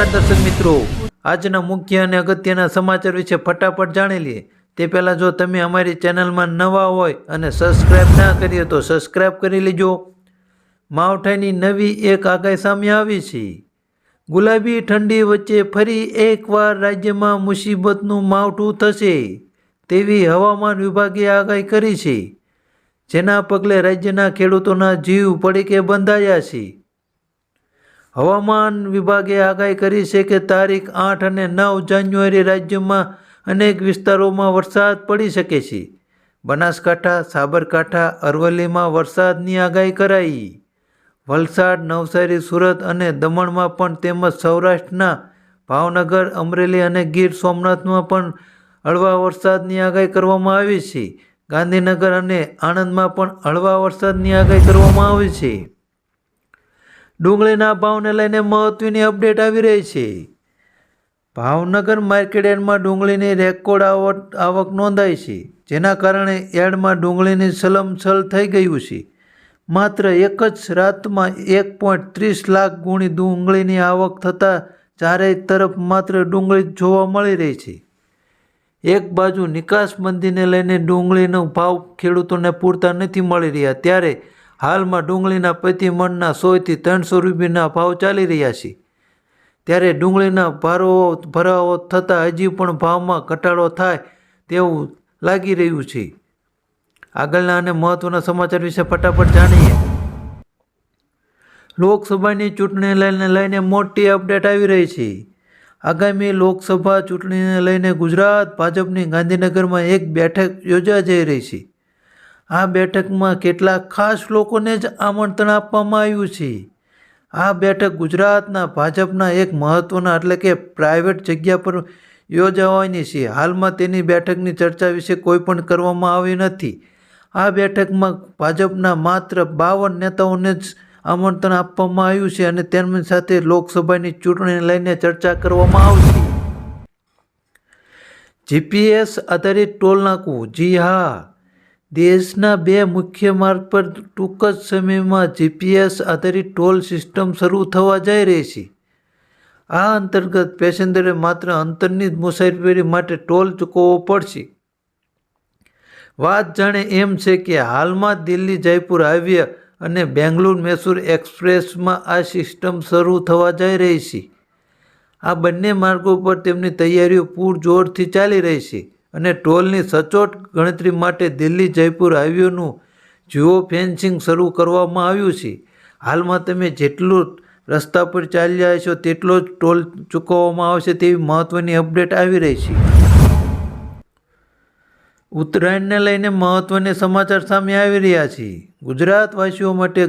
નમસ્કાર દર્શક મિત્રો, આજના મુખ્ય અને અગત્યના સમાચાર વિશે ફટાફટ જાણી લઈએ. તે પહેલાં જો તમે અમારી ચેનલમાં નવા હોય અને સબસ્ક્રાઇબ ના કરીએ તો સબસ્ક્રાઈબ કરી લેજો. માવઠાની નવી એક આગાહી સામે આવી છે. ગુલાબી ઠંડી વચ્ચે ફરી એકવાર રાજ્યમાં મુસીબતનું માવઠું થશે તેવી હવામાન વિભાગે આગાહી કરી છે. જેના પગલે રાજ્યના ખેડૂતોના જીવ પડીકે બંધાયા છે. હવામાન વિભાગે આગાહી કરી છે કે તારીખ આઠ અને નવ જાન્યુઆરી રાજ્યમાં અનેક વિસ્તારોમાં વરસાદ પડી શકે છે. બનાસકાંઠા, સાબરકાંઠા, અરવલ્લીમાં વરસાદની આગાહી કરાઈ. વલસાડ, નવસારી, સુરત અને દમણમાં પણ તેમજ સૌરાષ્ટ્રના ભાવનગર, અમરેલી અને ગીર સોમનાથમાં પણ હળવા વરસાદની આગાહી કરવામાં આવી છે. ગાંધીનગર અને આણંદમાં પણ હળવા વરસાદની આગાહી કરવામાં આવી છે. ડુંગળીના ભાવને લઈને મહત્વની અપડેટ આવી રહી છે. ભાવનગર માર્કેટ યાર્ડમાં ડુંગળીની રેકોર્ડ આવક આવક નોંધાઈ છે, જેના કારણે યાર્ડમાં ડુંગળીની સલમસલ થઈ ગયું છે. માત્ર એક જ રાતમાં એક પોઈન્ટ ત્રીસ લાખ ગુણી ડુંગળીની આવક થતાં ચારેય તરફ માત્ર ડુંગળી જોવા મળી રહી છે. એક બાજુ નિકાસબંધીને લઈને ડુંગળીનો ભાવ ખેડૂતોને પૂરતા નથી મળી રહ્યા, ત્યારે હાલમાં ડુંગળીના પ્રતિ મણના સોથી ત્રણસો રૂપિયાના ભાવ ચાલી રહ્યા છે. ત્યારે ડુંગળીના ભારો ભરાવો થતાં હજી પણ ભાવમાં ઘટાડો થાય તેવું લાગી રહ્યું છે. આગળના અને મહત્ત્વના સમાચાર વિશે ફટાફટ જાણીએ. લોકસભાની ચૂંટણી લઈને લઈને મોટી અપડેટ આવી રહી છે. આગામી લોકસભા ચૂંટણીને લઈને ગુજરાત ભાજપની ગાંધીનગરમાં એક બેઠક યોજા જઈ રહી છે. આ બેઠકમાં કેટલાક ખાસ લોકોને જ આમંત્રણ આપવામાં આવ્યું છે. આ બેઠક ગુજરાતના ભાજપના એક મહત્ત્વના એટલે કે પ્રાઇવેટ જગ્યા પર યોજાવાની છે. હાલમાં તેની બેઠકની ચર્ચા વિશે કોઈ પણ કરવામાં આવી નથી. આ બેઠકમાં ભાજપના માત્ર બાવન નેતાઓને જ આમંત્રણ આપવામાં આવ્યું છે અને તેમની સાથે લોકસભાની ચૂંટણીને લઈને ચર્ચા કરવામાં આવશે. જીપીએસ આધારિત ટોલ નાકું. જી હા દેશના બે મુખ્ય માર્ગ પર ટૂંક જ સમયમાં જીપીએસ આધારિત ટોલ સિસ્ટમ શરૂ થવા જઈ રહી છે. આ અંતર્ગત પેસેન્જરે માત્ર અંતરની મુસાફરી માટે ટોલ ચૂકવવો પડશે. વાત જાણે એમ છે કે હાલમાં દિલ્હી, જયપુર હાઈવે અને બેંગ્લોર, મૈસૂર એક્સપ્રેસમાં આ સિસ્ટમ શરૂ થવા જઈ રહી છે. આ બંને માર્ગો પર તેમની તૈયારીઓ પૂરજોરથી ચાલી રહી છે. અને ટોલની સચોટ ગણતરી માટે દિલ્હી, જયપુર હાઈવેનું જીઓ ફેન્સિંગ શરૂ કરવામાં આવ્યું છે. હાલમાં તમે જેટલું રસ્તા પર ચાલ્યા છો તેટલો જ ટોલ ચૂકવવામાં આવશે તેવી મહત્ત્વની અપડેટ આવી રહી છે. ઉત્તરાયણને લઈને મહત્ત્વની સમાચાર સામે આવી રહ્યા છે. ગુજરાતવાસીઓ માટે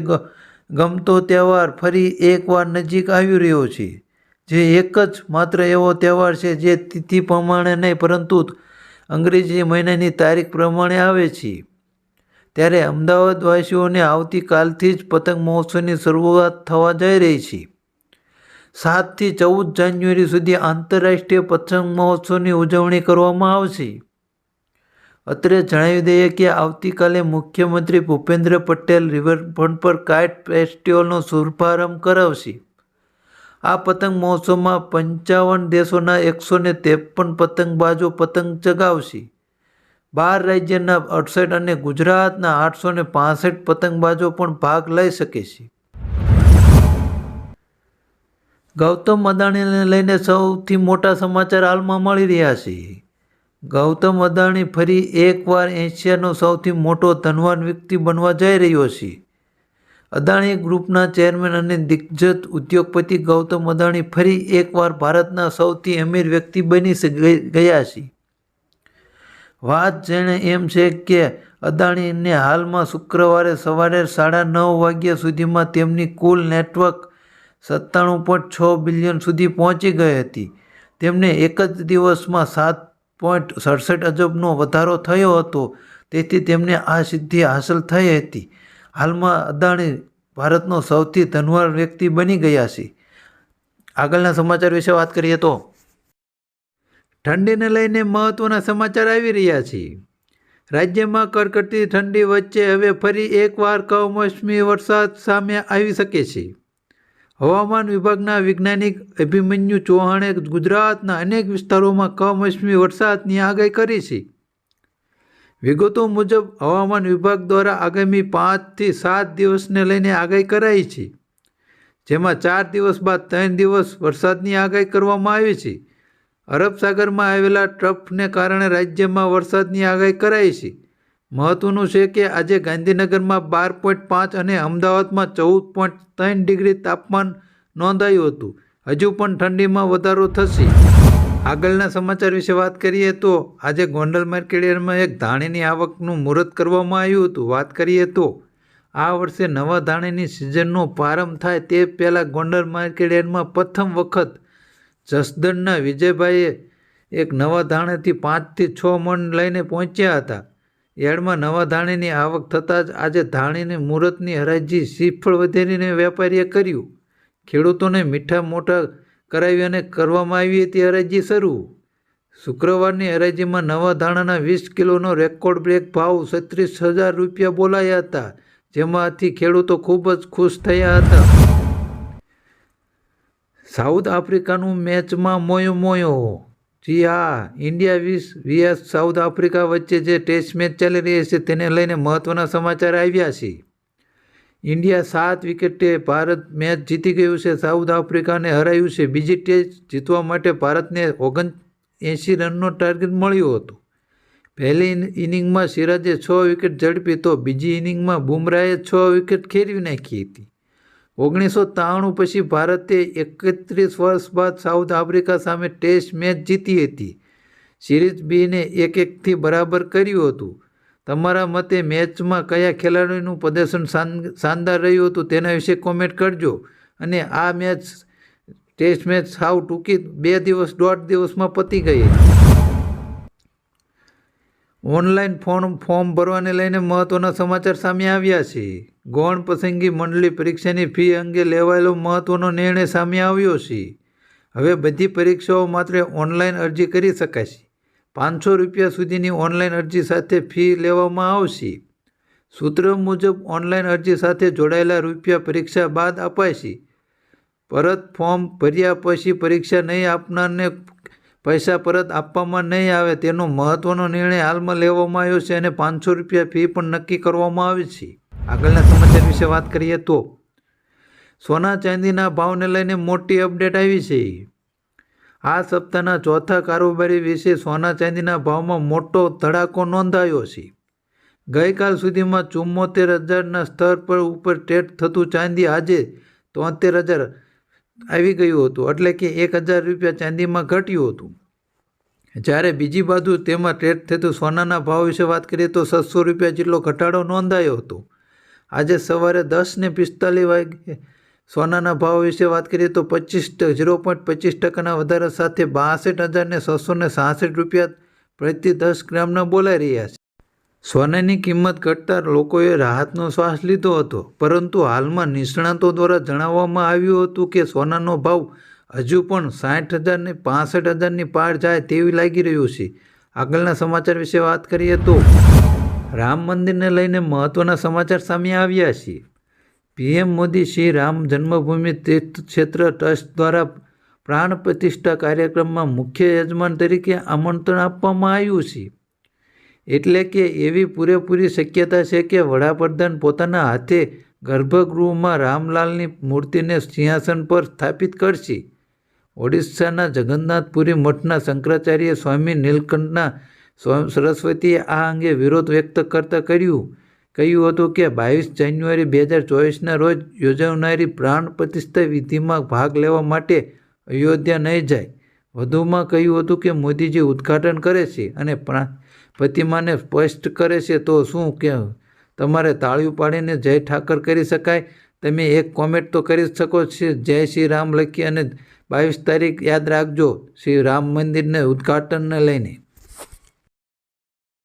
ગમતો તહેવાર ફરી એકવાર નજીક આવી રહ્યો છે. જે એક જ માત્ર એવો તહેવાર છે જે તિથિ પ્રમાણે નહીં, પરંતુ અંગ્રેજી મહિનાની તારીખ પ્રમાણે આવે છે. ત્યારે અમદાવાદવાસીઓને આવતીકાલથી જ પતંગ મહોત્સવની શરૂઆત થવા જઈ રહી છે. સાતથી ચૌદ જાન્યુઆરી સુધી આંતરરાષ્ટ્રીય પતંગ મહોત્સવની ઉજવણી કરવામાં આવશે. અત્રે જણાવી દઈએ કે આવતીકાલે મુખ્યમંત્રી ભૂપેન્દ્ર પટેલ રિવરફ્રન્ટ પર કાઇટ ફેસ્ટિવલનો શુભારંભ કરાવશે. આ પતંગ મહોત્સવમાં પંચાવન દેશોના એકસો ને ત્રેપન પતંગબાજો પતંગ ચગાવશે. બાર રાજ્યના અડસઠ અને ગુજરાતના આઠસો ને પાસઠ પતંગબાજો પણ ભાગ લઈ શકે છે. ગૌતમ અદાણીને લઈને સૌથી મોટા સમાચાર હાલમાં મળી રહ્યા છે. ગૌતમ અદાણી ફરી એકવાર એશિયાનો સૌથી મોટો ધનવાન વ્યક્તિ બનવા જઈ રહ્યો છે. અદાણી ગ્રુપના ચેરમેન અને દિગ્ગજ ઉદ્યોગપતિ ગૌતમ અદાણી ફરી એકવાર ભારતના સૌથી અમીર વ્યક્તિ બની ગયા છે. વાત જેણે એમ છે કે અદાણીને હાલમાં શુક્રવારે સવારે સાડા નવ વાગ્યા સુધીમાં તેમની કુલ નેટવર્ક સત્તાણું પોઈન્ટ છ બિલિયન સુધી પહોંચી ગઈ હતી. તેમને એક જ દિવસમાં સાત પોઈન્ટ સડસઠ અજબનો વધારો થયો હતો. તેથી તેમને આ સિદ્ધિ હાંસલ થઈ હતી. હાલમાં અદાણી ભારતનો સૌથી ધનવાન વ્યક્તિ બની ગયા છે. આગળના સમાચાર વિશે વાત કરીએ તો, ઠંડીને લઈને મહત્ત્વના સમાચાર આવી રહ્યા છે. રાજ્યમાં કડકડતી ઠંડી વચ્ચે હવે ફરી એકવાર કમોસમી વરસાદ સામે આવી શકે છે. હવામાન વિભાગના વૈજ્ઞાનિક અભિમન્યુ ચૌહાણે ગુજરાતના અનેક વિસ્તારોમાં કમોસમી વરસાદની આગાહી કરી છે. વિગતો મુજબ હવામાન વિભાગ દ્વારા આગામી પાંચથી સાત દિવસને લઈને આગાહી કરાઈ છે. જેમાં ચાર દિવસ બાદ ત્રણ દિવસ વરસાદની આગાહી કરવામાં આવી છે. અરબ સાગરમાં આવેલા ટ્રફને કારણે રાજ્યમાં વરસાદની આગાહી કરાઈ છે. મહત્વનું છે કે આજે ગાંધીનગરમાં બાર પોઈન્ટ પાંચ અને અમદાવાદમાં ચૌદ પોઈન્ટ ત્રણ ડિગ્રી તાપમાન નોંધાયું હતું. હજુ પણ ઠંડીમાં વધારો થશે. આગળના સમાચાર વિશે વાત કરીએ તો આજે ગોંડલ માર્કેટયાર્ડમાં એક ધાણીની આવકનું મુહૂર્ત કરવામાં આવ્યું હતું. વાત કરીએ તો આ વર્ષે નવા ધાણીની સિઝનનો પ્રારંભ થાય તે પહેલાં ગોંડલ માર્કેટયાર્ડમાં પ્રથમ વખત જસદણના વિજયભાઈએ એક નવા ધાણેથી પાંચથી છ મણ લઈને પહોંચ્યા હતા. યાર્ડમાં નવા ધાણીની આવક થતાં જ આજે ધાણીની મુહૂર્તની હરાજી શ્રીફળ વધેરીને વેપારીએ કર્યું. ખેડૂતોને મીઠા મોટા કરાવી અને કરવામાં આવી હતી હરાજી શરૂ. શુક્રવારની હરાજીમાં નવા ધાણાના વીસ કિલોનો રેકોર્ડ બ્રેક ભાવ છત્રીસ હજાર રૂપિયા બોલાયા હતા જેમાંથી ખેડૂતો ખૂબ જ ખુશ થયા હતા. સાઉથ આફ્રિકાનું મેચમાં મોયો મોયો. જી હા, ઇન્ડિયા વીસ, વીએસ સાઉથ આફ્રિકા વચ્ચે જે ટેસ્ટ મેચ ચાલી રહી છે તેને લઈને મહત્ત્વના સમાચાર આવ્યા છે. ઇન્ડિયા સાત વિકેટે ભારત મેચ જીતી ગયું છે. સાઉથ આફ્રિકાને હરાયું છે. બીજી ટેસ્ટ જીતવા માટે ભારતને ઓગણ એંશી રનનો ટાર્ગેટ મળ્યો હતો. પહેલી ઇનિંગમાં સિરાજે છ વિકેટ ઝડપી તો બીજી ઇનિંગમાં બુમરાએ છ વિકેટ ખેરવી નાખી હતી. ઓગણીસો ત્રાણું પછી ભારતે એકત્રીસ વર્ષ બાદ સાઉથ આફ્રિકા સામે ટેસ્ટ મેચ જીતી હતી. સિરીઝ બીને એક એકથી બરાબર કર્યું હતું. તમારા મતે મેચમાં કયા ખેલાડીનું પ્રદર્શન શાન- શાનદાર રહ્યું હતું તેના વિશે કોમેન્ટ કરજો. અને આ મેચ, ટેસ્ટ મેચ સાવ ટૂંકી, બે દિવસ, દોઢ દિવસમાં પતી ગઈ. ઓનલાઈન ફોર્મ ફોર્મ ભરવાને લઈને મહત્ત્વના સમાચાર સામે આવ્યા છે. ગૌણ પસંદગી મંડળી પરીક્ષાની ફી અંગે લેવાયેલો મહત્ત્વનો નિર્ણય સામે આવ્યો છે. હવે બધી પરીક્ષાઓ માત્ર ઓનલાઈન અરજી કરી શકાશે પાંચસો રૂપિયા સુધીની ઓનલાઈન અરજી સાથે ફી લેવામાં આવશે. સૂત્ર મુજબ ઓનલાઈન અરજી સાથે જોડાયેલા રૂપિયા પરીક્ષા બાદ અપાશે. પરત ફોર્મ ભર્યા પછી પરીક્ષા નહીં આપનારને પૈસા પરત આપવામાં નહીં આવે તેનો મહત્ત્વનો નિર્ણય હાલમાં લેવામાં આવ્યો છે અને પાંચસો રૂપિયા ફી પણ નક્કી કરવામાં આવી છે. આગળના સમાચાર વિશે વાત કરીએ તો, સોના ચાંદીના ભાવને લઈને મોટી અપડેટ આવી છે. આ સપ્તાહના ચોથા કારોબારી વિશે સોના ચાંદીના ભાવમાં મોટો ધડાકો નોંધાયો છે. ગઈકાલ સુધીમાં ચુમ્મોતેર હજારના સ્તર પર ઉપર ટ્રેડ થતું ચાંદી આજે તોતેર હજાર આવી ગયું હતું, એટલે કે એક હજાર રૂપિયા ચાંદીમાં ઘટ્યું હતું. જ્યારે બીજી બાજુ તેમાં ટ્રેડ થતું સોનાના ભાવ વિશે વાત કરીએ તો સત્સો રૂપિયા જેટલો ઘટાડો નોંધાયો હતો. આજે સવારે દસને પિસ્તાલીસ વાગે સોનાના ભાવ વિશે વાત કરીએ તો પચીસ ઝીરો પોઈન્ટ પચીસ ટકાના વધારા સાથે બાસઠ હજારને છસો ને સાસઠ રૂપિયા પ્રતિ દસ ગ્રામના બોલાઈ રહ્યા છે. સોનાની કિંમત ઘટતા લોકોએ રાહતનો શ્વાસ લીધો હતો, પરંતુ હાલમાં નિષ્ણાતો દ્વારા જણાવવામાં આવ્યું હતું કે સોનાનો ભાવ હજુ પણ સાઠ હજારને પાસઠ હજારની પાર જાય તેવી લાગી રહ્યું છે. આગળના સમાચાર વિશે વાત કરીએ તો રામ મંદિરને લઈને મહત્ત્વના સમાચાર સામે આવ્યા છે. પીએમ મોદી શ્રી રામ જન્મભૂમિ તીર્થ ક્ષેત્ર ટ્રસ્ટ દ્વારા પ્રાણ પ્રતિષ્ઠા કાર્યક્રમમાં મુખ્ય યજમાન તરીકે આમંત્રણ આપવામાં આવ્યું છે. એટલે કે એવી પૂરેપૂરી શક્યતા છે કે વડાપ્રધાન પોતાના હાથે ગર્ભગૃહમાં રામલાલની મૂર્તિને સિંહાસન પર સ્થાપિત કરશે. ઓડિશાના જગન્નાથપુરી મઠના શંકરાચાર્ય સ્વામી નીલકંઠના સ્વ- સરસ્વતીએ આ અંગે વિરોધ વ્યક્ત કરતાં કર્યું. કહ્યું હતું કે બાવીસ જાન્યુઆરી બે હજાર ચોવીસના રોજ યોજાનારી પ્રાણ પ્રતિષ્ઠા વિધિમાં ભાગ લેવા માટે અયોધ્યા નહીં જાય. વધુમાં કહ્યું હતું કે મોદીજી ઉદ્ઘાટન કરે છે અને પ્રા- પ્રતિમાને સ્પષ્ટ કરે છે, તો શું કે તમારે તાળીઓ પાડીને જય ઠાકર કરી શકાય? તમે એક કોમેન્ટ તો કરી શકો છો, જય શ્રી રામ લખી અને બાવીસ તારીખ યાદ રાખજો, શ્રી રામ મંદિરને ઉદ્ઘાટનને લઈને.